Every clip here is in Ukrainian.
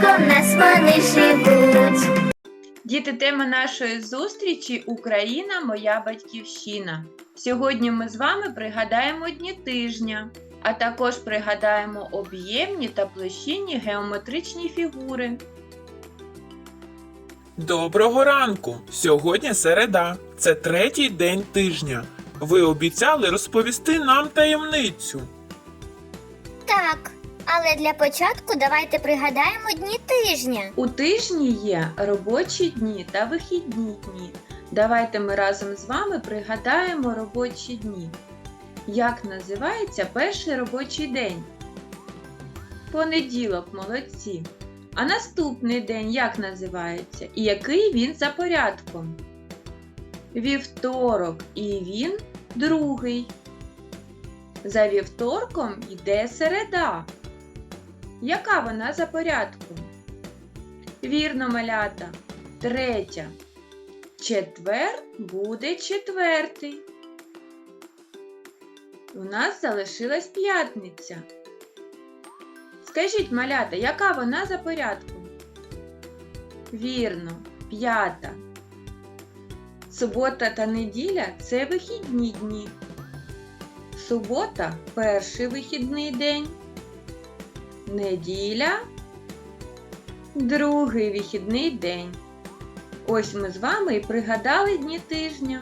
в нас вони живуть. Діти, тема нашої зустрічі Україна моя батьківщина. Сьогодні ми з вами пригадаємо дні тижня, а також пригадаємо об'ємні та площинні геометричні фігури. Доброго ранку! Сьогодні середа. Це третій день тижня. Ви обіцяли розповісти нам таємницю. Так, але для початку давайте пригадаємо дні тижня. У тижні є робочі дні та вихідні дні. Давайте ми разом з вами пригадаємо робочі дні. Як називається перший робочий день? Понеділок, молодці. А наступний день як називається? І який він за порядком? Вівторок і він другий. За вівторком йде середа. Яка вона за порядком? Вірно, малята. Третя. Четвер буде четвертий. У нас залишилась п'ятниця. Скажіть, малята, яка вона за порядком? Вірно, п'ята. Субота та неділя це вихідні дні. Субота перший вихідний день. Неділя другий вихідний день. Ось ми з вами і пригадали дні тижня.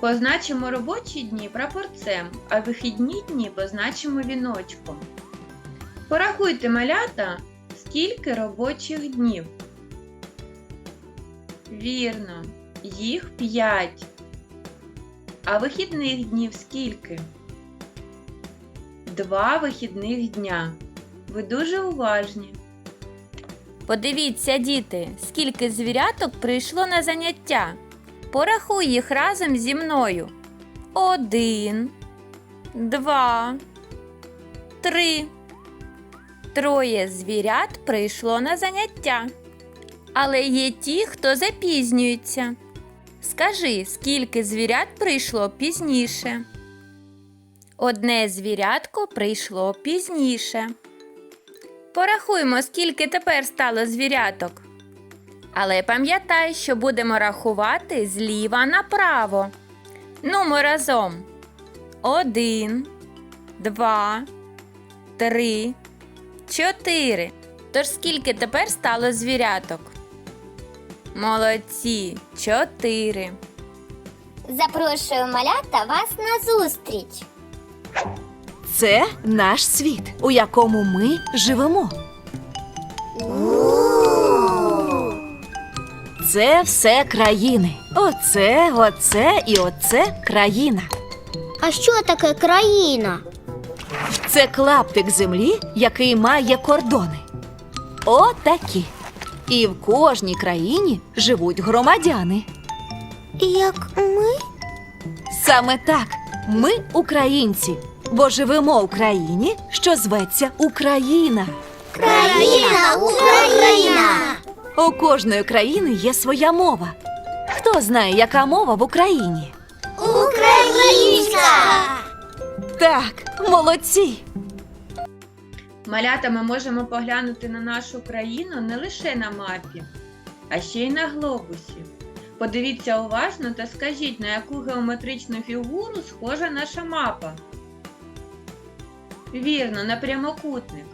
Позначимо робочі дні прапорцем, а вихідні дні позначимо віночком. Порахуйте малята, скільки робочих днів. Вірно, їх 5. А вихідних днів скільки? Два вихідних дня. Ви дуже уважні. Подивіться, діти, скільки звіряток прийшло на заняття. Порахуй їх разом зі мною. Один, два, три. Троє звірят прийшло на заняття. Але є ті, хто запізнюється. Скажи, скільки звірят прийшло пізніше. Одне звірятко прийшло пізніше. Порахуємо, скільки тепер стало звіряток. Але пам'ятай, що будемо рахувати зліва направо. Нумо разом. Один, два, три, чотири. Тож скільки тепер стало звіряток? Молодці, чотири. Запрошую малята вас на зустріч. Це наш світ, у якому ми живемо. Це все країни. Оце, оце і оце країна. А що таке країна? Це клаптик землі, який має кордони. Отакі. І в кожній країні живуть громадяни. Як ми? Саме так, ми українці, бо живемо в країні, що зветься Україна. Країна, Україна! У кожної країни є своя мова. Хто знає, яка мова в Україні? Українська! Так, молодці! Малята ми можемо поглянути на нашу країну не лише на мапі, а ще й на глобусі. Подивіться уважно та скажіть, на яку геометричну фігуру схожа наша мапа. Вірно, на прямокутник.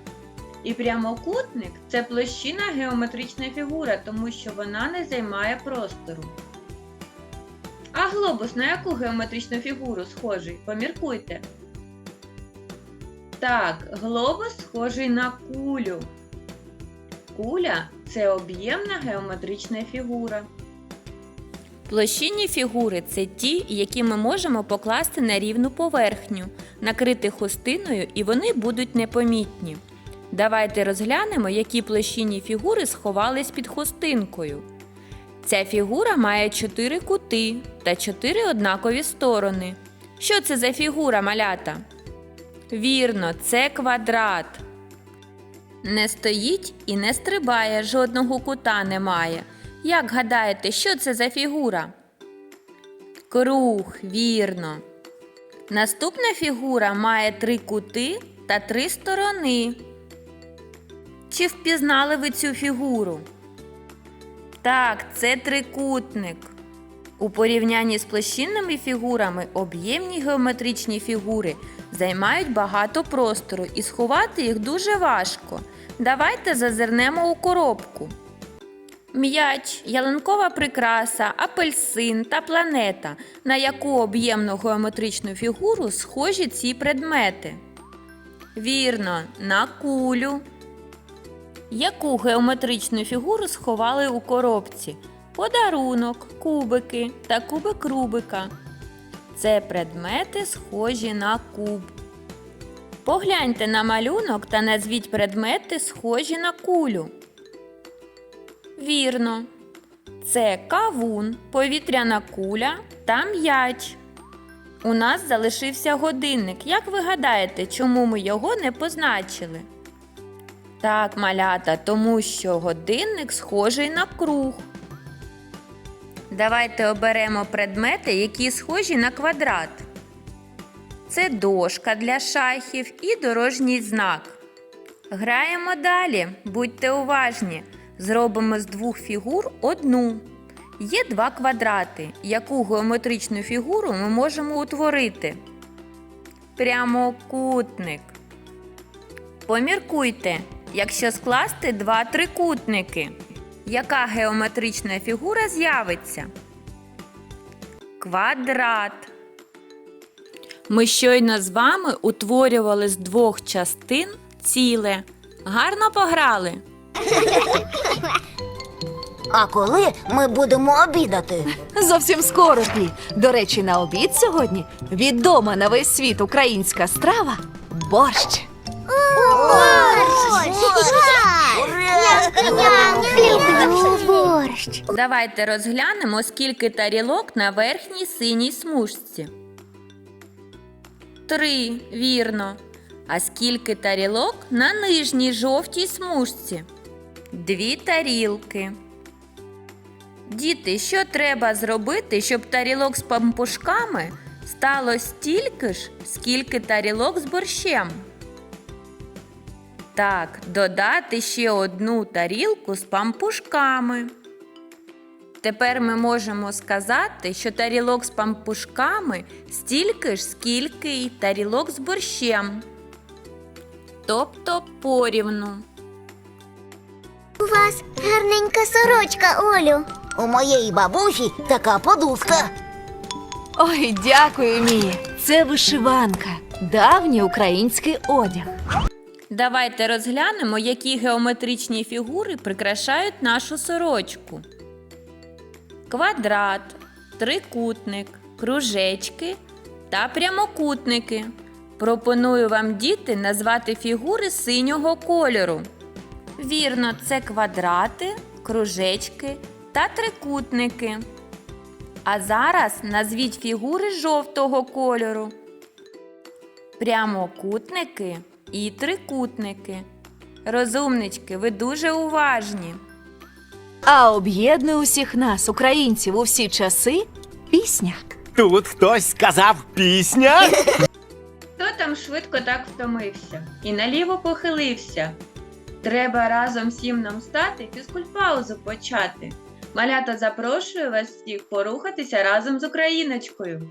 І прямокутник це площина геометрична фігура, тому що вона не займає простору. А глобус на яку геометричну фігуру схожий? Поміркуйте. Так, глобус схожий на кулю. Куля це об'ємна геометрична фігура. Площинні фігури це ті, які ми можемо покласти на рівну поверхню, накрити хустиною, і вони будуть непомітні. Давайте розглянемо, які площинні фігури сховались під хустинкою. Ця фігура має чотири кути та чотири однакові сторони. Що це за фігура, малята? Вірно, це квадрат. Не стоїть і не стрибає, жодного кута немає. Як гадаєте, що це за фігура? Круг, вірно. Наступна фігура має три кути та три сторони. Чи впізнали ви цю фігуру? Так, це трикутник. У порівнянні з площинними фігурами об'ємні геометричні фігури займають багато простору і сховати їх дуже важко. Давайте зазирнемо у коробку. М'яч, ялинкова прикраса, апельсин та планета, на яку об'ємну геометричну фігуру схожі ці предмети. Вірно, на кулю. Яку геометричну фігуру сховали у коробці? Подарунок, кубики та кубик Рубика. Це предмети, схожі на куб. Погляньте на малюнок та назвіть предмети, схожі на кулю. Вірно. Це кавун, повітряна куля та м'яч. У нас залишився годинник. Як ви гадаєте, чому ми його не позначили? Так, малята, тому що годинник схожий на круг. Давайте оберемо предмети, які схожі на квадрат. Це дошка для шахів і дорожній знак. Граємо далі. Будьте уважні. Зробимо з двох фігур одну. Є два квадрати. Яку геометричну фігуру ми можемо утворити? Прямокутник. Поміркуйте, якщо скласти два трикутники, яка геометрична фігура з'явиться? Квадрат. Ми щойно з вами утворювали з двох частин ціле. Гарно пограли. А коли ми будемо обідати? Зовсім скоро пі. До речі, на обід сьогодні відома на весь світ українська страва борщ. Борщ. Давайте розглянемо, скільки тарілок на верхній синій смужці. Три, вірно. А скільки тарілок на нижній жовтій смужці? Дві тарілки. Діти, що треба зробити, щоб тарілок з пампушками стало стільки ж, скільки тарілок з борщем? Так, додати ще одну тарілку з пампушками. Тепер ми можемо сказати, що тарілок з пампушками стільки ж, скільки й тарілок з борщем. Тобто порівну. У вас гарненька сорочка, Олю. У моєї бабусі така подушка. Ой, дякую, Мія. Це вишиванка, давній український одяг. Давайте розглянемо, які геометричні фігури прикрашають нашу сорочку. Квадрат, трикутник, кружечки та прямокутники. Пропоную вам, діти, назвати фігури синього кольору. Вірно, це квадрати, кружечки та трикутники. А зараз назвіть фігури жовтого кольору. Прямокутники і трикутники. Розумнички, ви дуже уважні. А об'єднує усіх нас, українців, у всі часи пісня. Тут хтось сказав пісня. Хто там швидко так втомився і наліво похилився? Треба разом всім нам стати, фізкульт-паузу почати. Малята запрошую вас всіх порухатися разом з Україночкою.